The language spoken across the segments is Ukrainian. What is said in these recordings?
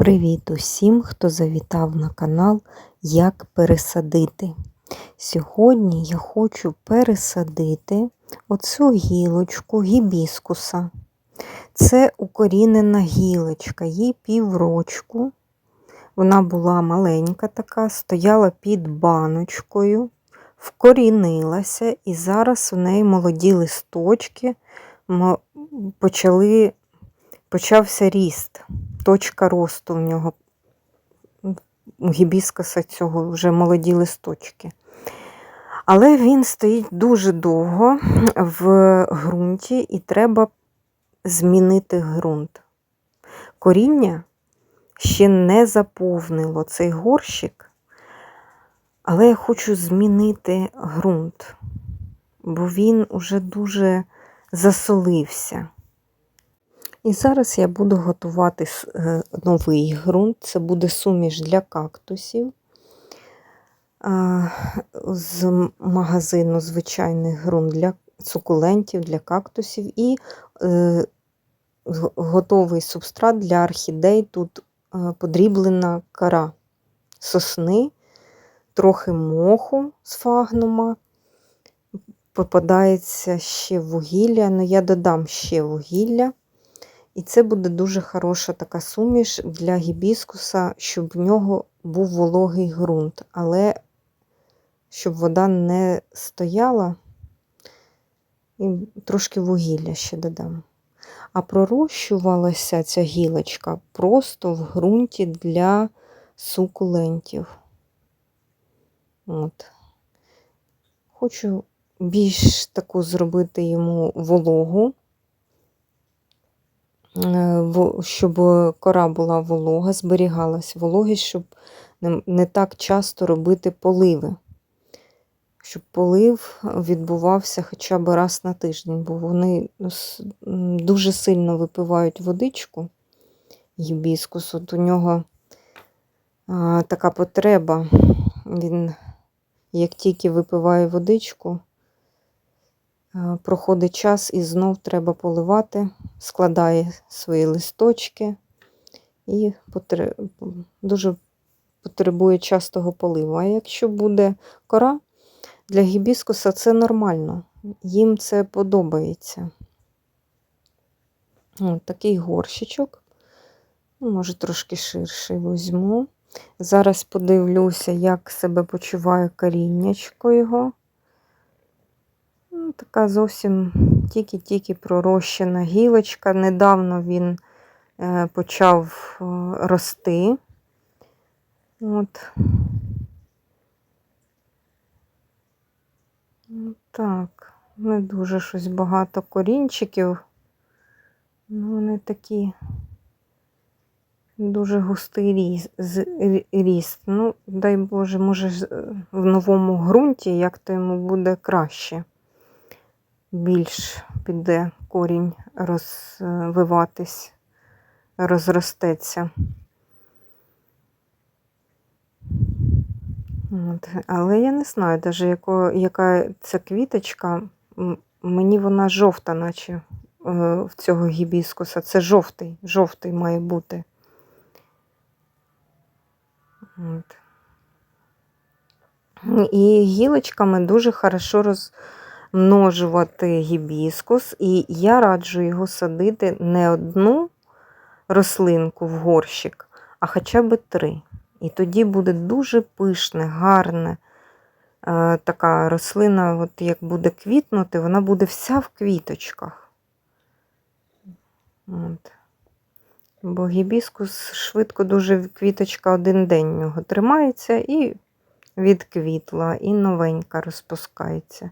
Привіт усім, хто завітав на канал Як пересадити. Сьогодні я хочу пересадити оцю гілочку гібіскуса. Це укорінена гілочка, їй піврочку. Вона була маленька така, стояла під баночкою, вкорінилася, і зараз у неї молоді листочки почали, почався ріст точка росту в нього у гібіскаса цього вже молоді листочки. Але він стоїть дуже довго в ґрунті і треба змінити ґрунт. Коріння ще не заповнило цей горщик, але я хочу змінити ґрунт, бо він уже дуже засолився. І зараз я буду готувати е, новий ґрунт. Це буде суміш для кактусів. З магазину звичайний ґрунт для сукулентів, для кактусів і е, готовий субстрат для орхідей. Тут е, подріблена кора сосни, трохи моху з фагнума. Попадається ще вугілля, але я додам ще вугілля. І це буде дуже хороша така суміш для гібіскуса, щоб в нього був вологий ґрунт, але щоб вода не стояла, і трошки вугілля ще додам. А пророщувалася ця гілочка просто в ґрунті для сукулентів. От. Хочу більш таку зробити йому вологу. Щоб кора була волога, зберігалась вологість, щоб не так часто робити поливи. Щоб полив відбувався хоча б раз на тиждень, бо вони дуже сильно випивають водичку гібіскус. От у нього а, така потреба. Він, як тільки випиває водичку, проходить час і знов треба поливати, складає свої листочки і дуже потребує частого поливу. А якщо буде кора, для гібіскуса це нормально, їм це подобається. Ось такий горщичок, може, трошки ширший візьму. Зараз подивлюся, як себе почуває коріннячко його. Ну, Така зовсім тільки-тільки пророщена гілочка. Недавно він е, почав е, рости. От. Так, не дуже щось багато корінчиків. Ну, вони такі дуже густий ріст. ріст. Ну, дай Боже, може, в новому ґрунті, як то йому буде краще більш піде корінь розвиватись, розростеться. От. Але я не знаю, навіть яко, яка ця квіточка, мені вона жовта, наче е, в цього гібіскуса. Це жовтий, жовтий має бути. От. І гілочками дуже хорошо роз, множувати гібіскус, і я раджу його садити не одну рослинку в горщик, а хоча б три. І тоді буде дуже пишне, гарне е, така рослина, от як буде квітнути, вона буде вся в квіточках. От. Бо гібіскус швидко дуже квіточка один день у нього тримається і відквітла, і новенька розпускається.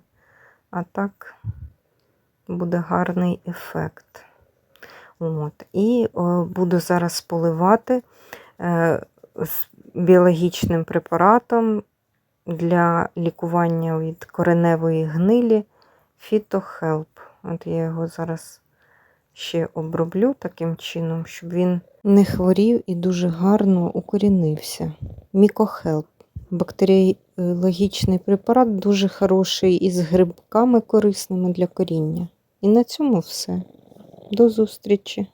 А так буде гарний ефект. От. І о, буду зараз поливати е, з біологічним препаратом для лікування від кореневої гнилі Phytohelp. От я його зараз ще оброблю таким чином, щоб він не хворів і дуже гарно укорінився. Мікохелп. Бактеріологічний препарат дуже хороший із грибками корисними для коріння. І на цьому все. До зустрічі!